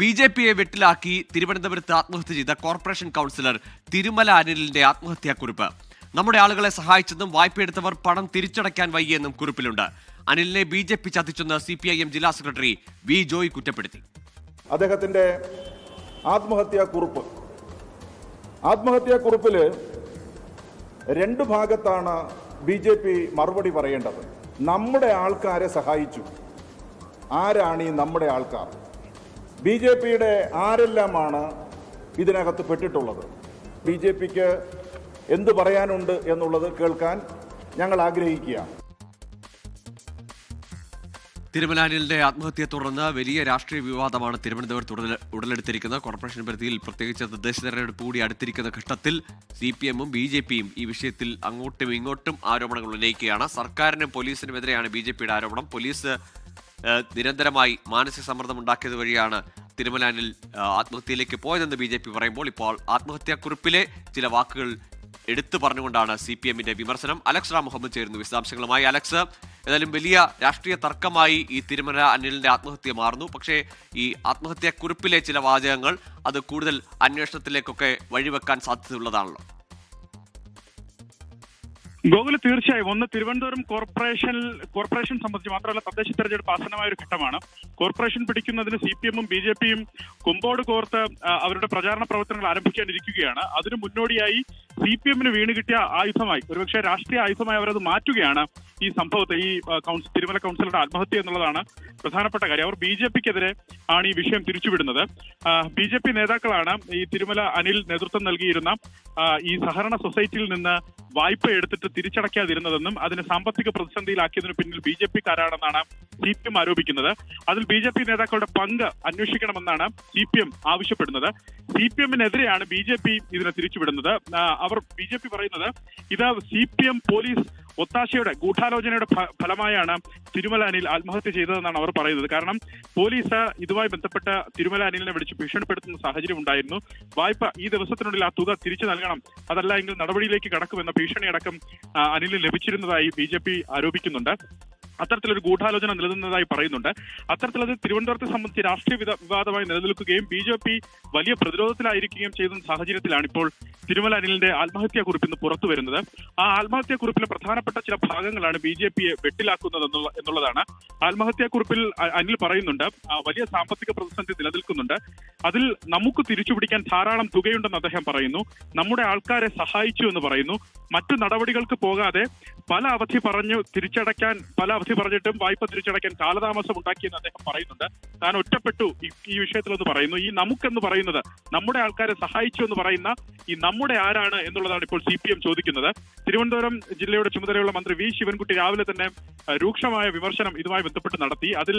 B J പിയെ വെട്ടിലാക്കി തിരുവനന്തപുരത്ത് ആത്മഹത്യ ചെയ്ത കോർപ്പറേഷൻ കൗൺസിലർ തിരുമല അനിലിന്റെ ആത്മഹത്യാക്കുറിപ്പ് നമ്മുടെ ആളുകളെ സഹായിച്ചെന്നും വായ്പയെടുത്തവർ പണം തിരിച്ചടയ്ക്കാൻ വയ്യെന്നും കുറിപ്പിലുണ്ട്. അനിലിനെ ബി ജെ പി ചതിച്ചെന്ന് സി പി ഐ എം ജില്ലാ സെക്രട്ടറി വി ജോയ് കുറ്റപ്പെടുത്തി. അദ്ദേഹത്തിന്റെ ആത്മഹത്യാ കുറിപ്പ്. ആത്മഹത്യാ കുറിപ്പിൽ രണ്ട് ഭാഗത്താണ് ബി ജെ പി മറുപടി പറയേണ്ടത്. നമ്മുടെ ആൾക്കാരെ സഹായിച്ചു. ആരാണ് ഈ നമ്മുടെ ആൾക്കാർ? ബി ജെ പിയുടെ ആരെല്ലാമാണ് ഇതിനകത്ത് പെട്ടിട്ടുള്ളത്? ബി ജെ പിക്ക് എന്ത് പറയാനുണ്ട് എന്നുള്ളത് കേൾക്കാൻ ഞങ്ങൾ ആഗ്രഹിക്കുകയാണ്. തിരുമലാനിലിന്റെ ആത്മഹത്യയെ തുടർന്ന് വലിയ രാഷ്ട്രീയ വിവാദമാണ് തിരുവനന്തപുരത്ത് ഉടല- ഉടലെടുത്തിരിക്കുന്നത്. കോർപ്പറേഷൻ പരിധിയിൽ പ്രത്യേകിച്ച് തദ്ദേശ തെരഞ്ഞെടുപ്പ് കൂടി അടുത്തിരിക്കുന്ന ഘട്ടത്തിൽ സി പി എമ്മും ബി ജെ പിയും ഈ വിഷയത്തിൽ അങ്ങോട്ടും ഇങ്ങോട്ടും ആരോപണങ്ങൾ ഉന്നയിക്കുകയാണ്. സർക്കാരിനും പോലീസിനുമെതിരെയാണ് ബി ജെ പിയുടെ ആരോപണം. പോലീസ് നിരന്തരമായി മാനസിക സമ്മർദ്ദം ഉണ്ടാക്കിയത് വഴിയാണ് തിരുമലാനിൽ ആത്മഹത്യയിലേക്ക് പോയതെന്ന് ബി ജെ പി പറയുമ്പോൾ ഇപ്പോൾ ആത്മഹത്യാക്കുറിപ്പിലെ ചില വാക്കുകൾ എടുത്തു പറഞ്ഞുകൊണ്ടാണ് സി പി എമ്മിന്റെ വിമർശനം. അലക്സ് റാം മുഹമ്മദ് ചേരുന്നു വിശദാംശങ്ങളുമായി. അലക്സ് ഏതായാലും വലിയ രാഷ്ട്രീയ തർക്കമായി ഈ തിരുമല അനിലിന്റെ ആത്മഹത്യ മാറുന്നു. പക്ഷേ ഈ ആത്മഹത്യാക്കുറിപ്പിലെ ചില വാചകങ്ങൾ അത് കൂടുതൽ അന്വേഷണത്തിലേക്കൊക്കെ വഴിവെക്കാൻ സാധ്യതയുള്ളതാണല്ലോ. ഗോകുൽ തീർച്ചയായും. ഒന്ന് തിരുവനന്തപുരം കോർപ്പറേഷനിൽ കോർപ്പറേഷൻ സംബന്ധിച്ച് മാത്രമല്ല തദ്ദേശ തെരഞ്ഞെടുപ്പ് ആസന്നമായ ഒരു ഘട്ടമാണ്. കോർപ്പറേഷൻ പിടിക്കുന്നതിന് സി പി എമ്മും ബി ജെ പിയും കുമ്പോട് കോർത്ത് അവരുടെ പ്രചാരണ പ്രവർത്തനങ്ങൾ ആരംഭിക്കാനിരിക്കുകയാണ് അതിനു മുന്നോടിയായി സി പി എമ്മിന് വീണ് കിട്ടിയ ആയുധമായി ഒരുപക്ഷെ രാഷ്ട്രീയ ആയുധമായി അവരത് മാറ്റുകയാണ് ഈ സംഭവത്തെ ഈ കൗൺസിൽ തിരുമല കൗൺസിലറുടെ ആത്മഹത്യ എന്നുള്ളതാണ് പ്രധാനപ്പെട്ട കാര്യം. അവർ ബി ജെ പിക്കെതിരെ ആണ് ഈ വിഷയം തിരിച്ചുവിടുന്നത്. ബി ജെ പി നേതാക്കളാണ് ഈ തിരുമല അനിൽ നേതൃത്വം നൽകിയിരുന്ന ഈ സഹകരണ സൊസൈറ്റിയിൽ നിന്ന് വായ്പ എടുത്തിട്ട് തിരിച്ചടയ്ക്കാതിരുന്നതെന്നും അതിന് സാമ്പത്തിക പ്രതിസന്ധിയിലാക്കിയതിനു പിന്നിൽ ബി ജെ പിക്കാരാണെന്നാണ് സി പി എം ആരോപിക്കുന്നത്. അതിൽ ബി ജെ പി നേതാക്കളുടെ പങ്ക് അന്വേഷിക്കണമെന്നാണ് സി പി എം ആവശ്യപ്പെടുന്നത്. സി പി എമ്മിനെതിരെയാണ് ബി ജെ പി ഇതിനെ തിരിച്ചുവിടുന്നത്. അവർ ബി ജെ പി പറയുന്നത് ഇത് സി പി എം പോലീസ് ഒത്താശയുടെ ഗൂഢാലോചനയുടെ ഫലമായാണ് തിരുമലാനിൽ ആത്മഹത്യ ചെയ്തതെന്നാണ് അവർ പറയുന്നത്. കാരണം പോലീസ് ഇതുമായി ബന്ധപ്പെട്ട തിരുമലാനിലിനെ വിളിച്ച് ഭീഷണിപ്പെടുത്തുന്ന സാഹചര്യം ഉണ്ടായിരുന്നു. വായ്പ ഈ ദിവസത്തിനുള്ളിൽ ആ തുക തിരിച്ചു നൽകണം. അതല്ല എങ്കിൽ നടപടിയിലേക്ക് കടക്കുമെന്ന ഭീഷണിയടക്കം അനിലിന് ലഭിച്ചിരുന്നതായി ബി ആരോപിക്കുന്നുണ്ട്. അത്തരത്തിലൊരു ഗൂഢാലോചന നിലനിന്നതായി പറയുന്നുണ്ട്. അത്തരത്തിലത് തിരുവനന്തപുരത്തെ സംബന്ധിച്ച് രാഷ്ട്രീയ വിവാദമായി നിലനിൽക്കുകയും ബി ജെ പി വലിയ പ്രതിരോധത്തിലായിരിക്കുകയും ചെയ്യുന്ന സാഹചര്യത്തിലാണ് ഇപ്പോൾ തിരുമല അനിലിന്റെ ആത്മഹത്യാ കുറിപ്പ് ഇന്ന് പുറത്തു വരുന്നത്. ആ ആത്മഹത്യാ കുറിപ്പിലെ പ്രധാനപ്പെട്ട ചില ഭാഗങ്ങളാണ് ബി ജെ പിയെ വെട്ടിലാക്കുന്നത് എന്നുള്ളതാണ്. ആത്മഹത്യാ കുറിപ്പിൽ അനിൽ പറയുന്നുണ്ട് വലിയ സാമ്പത്തിക പ്രതിസന്ധി നിലനിൽക്കുന്നുണ്ട്. അതിൽ നമുക്ക് തിരിച്ചുപിടിക്കാൻ ധാരാളം തുകയുണ്ടെന്ന് അദ്ദേഹം പറയുന്നു. നമ്മുടെ ആൾക്കാരെ സഹായിച്ചു എന്ന് പറയുന്നു. മറ്റു നടപടികൾക്ക് പോകാതെ പല അവധി പറഞ്ഞു തിരിച്ചടയ്ക്കാൻ പല അവധി പറഞ്ഞിട്ടും വായ്പ തിരിച്ചടയ്ക്കാൻ കാലതാമസം ഉണ്ടാക്കിയെന്ന് അദ്ദേഹം പറയുന്നുണ്ട്. താൻ ഒറ്റപ്പെട്ടു ഈ- വിഷയത്തിലെന്ന് പറയുന്നു. ഈ നമുക്കെന്ന് പറയുന്നത് നമ്മുടെ ആൾക്കാരെ സഹായിച്ചു എന്ന് പറയുന്ന ഈ നമ്മുടെ ആരാണ് എന്നുള്ളതാണ് ഇപ്പോൾ സി പി എം ചോദിക്കുന്നത്. തിരുവനന്തപുരം ജില്ലയുടെ ചുമതലയുള്ള മന്ത്രി വി ശിവൻകുട്ടി രാവിലെ തന്നെ രൂക്ഷമായ വിമർശനം ഇതുമായി ബന്ധപ്പെട്ട് നടത്തി. അതിൽ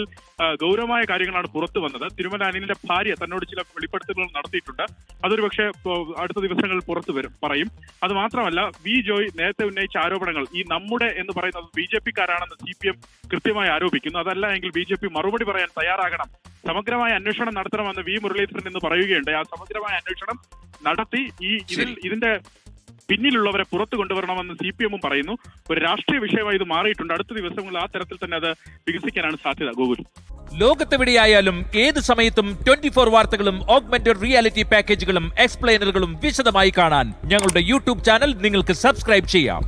ഗൗരവമായ കാര്യങ്ങളാണ് പുറത്തു വന്നത്. തിരുമല അനിലിന്റെ ഭാര്യ തന്നോട് ചില വെളിപ്പെടുത്തലുകൾ നടത്തിയിട്ടുണ്ട്. അതൊരു പക്ഷേ അടുത്ത ദിവസങ്ങളിൽ പുറത്തു വരും പറയും. അത് മാത്രമല്ല വി ജോയ് നേരത്തെ ഉന്നയിച്ച ആരോപണങ്ങൾ ഈ നമ്മുടെ എന്ന് പറയുന്നത് ബി ജെ പിക്കാരാണെന്ന് സി പി എം കൃത്യമായി ആരോപിക്കുന്നു. അതല്ല എങ്കിൽ ബി ജെ പി മറുപടി പറയാൻ തയ്യാറാകണം സമഗ്രമായ അന്വേഷണം നടത്തണമെന്ന് വി മുരളീധരൻ എന്ന് പറയുകയുണ്ട് ആ സമഗ്രമായ അന്വേഷണം നടത്തി ഈ ഇതിൽ ഇതിന്റെ പിന്നിലുള്ളവരെ പുറത്തു കൊണ്ടുവരണമെന്ന് സി പി എമ്മും പറയുന്നു. ഒരു രാഷ്ട്രീയ വിഷയമായി ഇത് മാറിയിട്ടുണ്ട്. അടുത്ത ദിവസങ്ങളിൽ ആ തരത്തിൽ തന്നെ അത് വികസിക്കാനാണ് സാധ്യത. ഗൂഗിൾ ലോകത്തെവിടെയായാലും ഏത് സമയത്തും ട്വന്റി ഫോർ വാർത്തകളും ഓഗ്മെന്റഡ് റിയാലിറ്റി പാക്കേജുകളും എക്സ്പ്ലെയിനറുകളും വിശദമായി കാണാൻ ഞങ്ങളുടെ യൂട്യൂബ് ചാനൽ നിങ്ങൾക്ക് സബ്സ്ക്രൈബ് ചെയ്യാം.